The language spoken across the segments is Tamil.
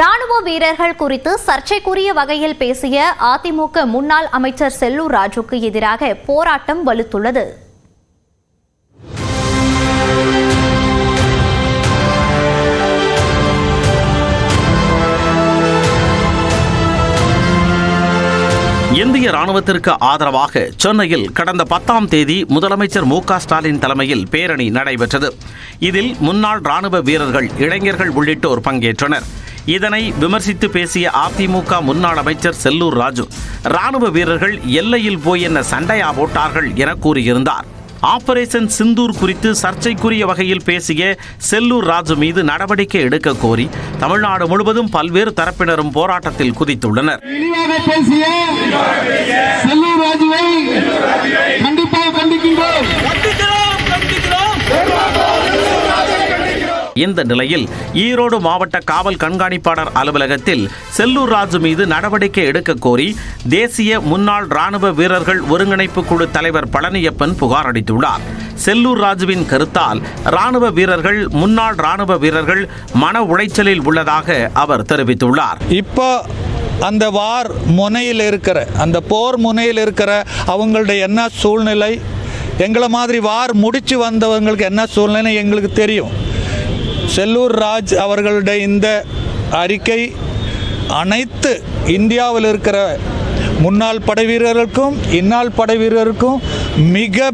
ராணுவ வீரர்கள் குறித்து சர்ச்சைக்குரிய வகையில் பேசிய அதிமுக முன்னாள் அமைச்சர் செல்லூர் ராஜுக்கு எதிராக போராட்டம் வலுத்துள்ளது. இந்திய ராணுவத்திற்கு ஆதரவாக சென்னையில் கடந்த பத்தாம் தேதி முதலமைச்சர் மு க ஸ்டாலின் தலைமையில் பேரணி நடைபெற்றது. இதில் முன்னாள் ராணுவ வீரர்கள் இளைஞர்கள் உள்ளிட்டோர் பங்கேற்றனர். இதனை விமர்சித்து பேசிய அதிமுக முன்னாள் அமைச்சர் செல்லூர் ராஜு ராணுவ வீரர்கள் எல்லையில் போய் என்ன சண்டையா போட்டார்கள் என கூறியிருந்தார். ஆபரேஷன் சிந்தூர் குறித்து சர்ச்சைக்குரிய வகையில் பேசிய செல்லூர் ராஜு மீது நடவடிக்கை எடுக்க கோரி தமிழ்நாடு முழுவதும் பல்வேறு தரப்பினரும் போராட்டத்தில் குதித்துள்ளனர். இந்த நிலையில் ஈரோடு மாவட்ட காவல் கண்காணிப்பாளர் அலுவலகத்தில் செல்லூர் ராஜு மீது நடவடிக்கை எடுக்க கோரி தேசிய முன்னாள் ராணுவ வீரர்கள் ஒருங்கிணைப்பு குழு தலைவர் பழனியப்பன் புகார் அளித்துள்ளார். செல்லூர் ராஜுவின் கருத்தால் ராணுவ வீரர்கள் முன்னாள் ராணுவ வீரர்கள் மன உளைச்சலில் உள்ளதாக அவர் தெரிவித்துள்ளார். இப்போ அந்த வார் முனையில் இருக்கிற அந்த போர் முனையில் இருக்கிற அவங்களுடைய என்ன சூழ்நிலை? எங்களை மாதிரி வார் முடிச்சு வந்தவங்களுக்கு என்ன சூழ்நிலை எங்களுக்கு தெரியும். செல்லூர் ராஜ் அவர்களுடைய இந்த அறிக்கை அனைத்து இந்தியாவில் இருக்கிற முன்னாள் படை வீரர்களுக்கும் இந்நாள் படை வீரருக்கும் மிக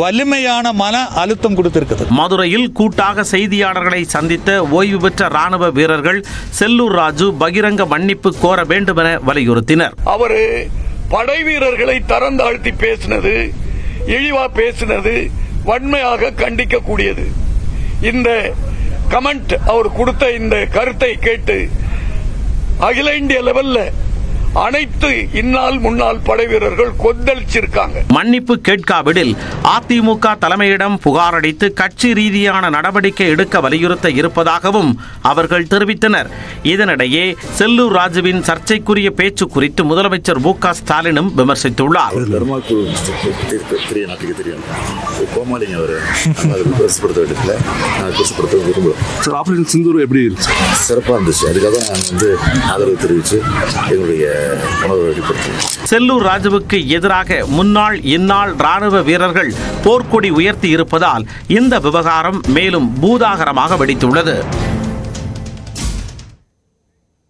வலிமையான மன அழுத்தம் கொடுத்திருக்குது மதுரையில் கூட்டாக செய்தியாளர்களை சந்தித்த ஓய்வு பெற்ற ராணுவ வீரர்கள் செல்லூர் ராஜு பகிரங்க மன்னிப்பு கோர வேண்டுமென வலியுறுத்தினர். அவரு படை வீரர்களை தரம் தாழ்த்தி பேசினது இழிவா பேசினது வன்மையாக கண்டிக்கக்கூடியது. இந்த கமெண்ட் அவர் கொடுத்த இந்த கருத்தை கேட்டு அகில இந்திய லெவல்ல அனைத்து இந்நாள் முன்னாள் படை வீரர்கள் கொந்தளிச்சிருக்காங்க. மன்னிப்பு கேட்காவிடில் அதிமுக தலைமையிடம் புகார் அளித்து கட்சி ரீதியான நடவடிக்கை எடுக்க வலியுறுத்த இருப்பதாகவும் அவர்கள் தெரிவித்தனர். இதனிடையே செல்லூர் ராஜுவின் சர்ச்சைக்குரிய பேச்சு குறித்து முதலமைச்சர் மு க ஸ்டாலினும் விமர்சித்துள்ளார். கோமாளிங்க அவர் பிரசுப்படுத்த வேண்டியதில்லை நான் பிரசுப்படுத்த விரும்புகிறோம் சார் ஆபரேஷன் சிந்தூர் எப்படி இருந்துச்சு சிறப்பாக இருந்துச்சு. அதுக்காக தான் நாங்கள் வந்து ஆதரவு தெரிவித்து எங்களுடைய உணர்வை வெளிப்படுத்தணும் செல்லூர் ராஜுவுக்கு எதிராக முன்னாள் இந்நாள் ராணுவ வீரர்கள் போர்க்கொடி உயர்த்தி இருப்பதால் இந்த விவகாரம் மேலும் பூதாகரமாக வெடித்துள்ளது.